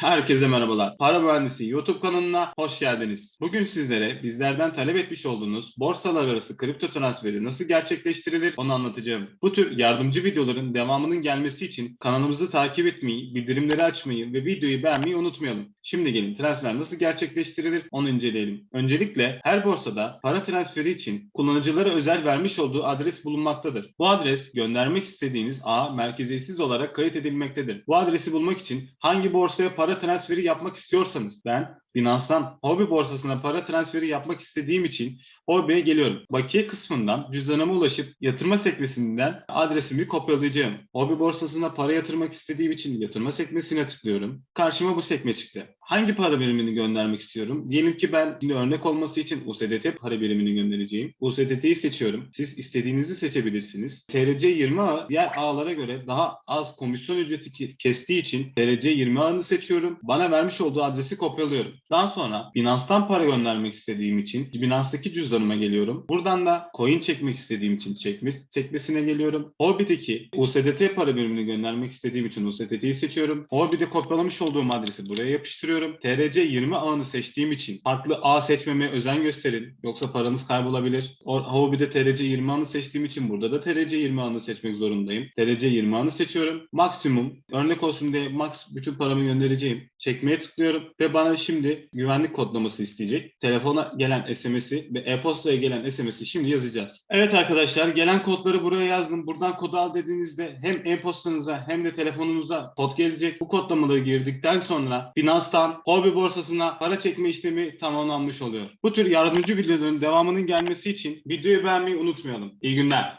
Herkese merhabalar. Para Mühendisi YouTube kanalına hoş geldiniz. Bugün sizlere bizlerden talep etmiş olduğunuz borsalar arası kripto transferi nasıl gerçekleştirilir onu anlatacağım. Bu tür yardımcı videoların devamının gelmesi için kanalımızı takip etmeyi, bildirimleri açmayı ve videoyu beğenmeyi unutmayalım. Şimdi gelin transfer nasıl gerçekleştirilir onu inceleyelim. Öncelikle her borsada para transferi için kullanıcılara özel vermiş olduğu adres bulunmaktadır. Bu adres göndermek istediğiniz ağa merkeziyetsiz olarak kayıt edilmektedir. Bu adresi bulmak için hangi borsaya para transferi yapmak istiyorsanız ben Binance'dan Hobi borsasına para transferi yapmak istediğim için Hobi'ye geliyorum. Bakiye kısmından cüzdanıma ulaşıp yatırma sekmesinden adresimi kopyalayacağım. Hobi borsasına para yatırmak istediğim için yatırma sekmesine tıklıyorum. Karşıma bu sekme çıktı. Hangi para birimini göndermek istiyorum? Diyelim ki ben şimdi örnek olması için USDT para birimini göndereceğim. USDT'yi seçiyorum. Siz istediğinizi seçebilirsiniz. TRC20 ağı diğer ağlara göre daha az komisyon ücreti kestiği için TRC20 ağını seçiyorum. Bana vermiş olduğu adresi kopyalıyorum. Daha sonra Binance'dan para göndermek istediğim için Binance'daki cüzdanıma geliyorum. Buradan da coin çekmek istediğim için çekme sekmesine geliyorum. Orbit'teki USDT para birimini göndermek istediğim için USDT'yi seçiyorum. Orbit'e kopyalamış olduğum adresi buraya yapıştırıyorum. TRC20 ağını seçtiğim için farklı ağ seçmeme özen gösterin. Yoksa paranız kaybolabilir. Or- Hobby'de TRC20 ağını seçtiğim için burada da TRC20 ağını seçmek zorundayım. TRC20 ağını seçiyorum. Maksimum örnek olsun diye max bütün paramı göndereceğim. Çekmeye tıklıyorum ve bana şimdi güvenlik kodlaması isteyecek. Telefona gelen SMS'i ve e-postaya gelen SMS'i şimdi yazacağız. Evet arkadaşlar gelen kodları buraya yazdım. Buradan kodu al dediğinizde hem e-postanıza hem de telefonunuza kod gelecek. Bu kodlamaları girdikten sonra Binance'dan Hobby borsasına para çekme işlemi tamamlanmış oluyor. Bu tür yardımcı videoların devamının gelmesi için videoyu beğenmeyi unutmayalım. İyi günler.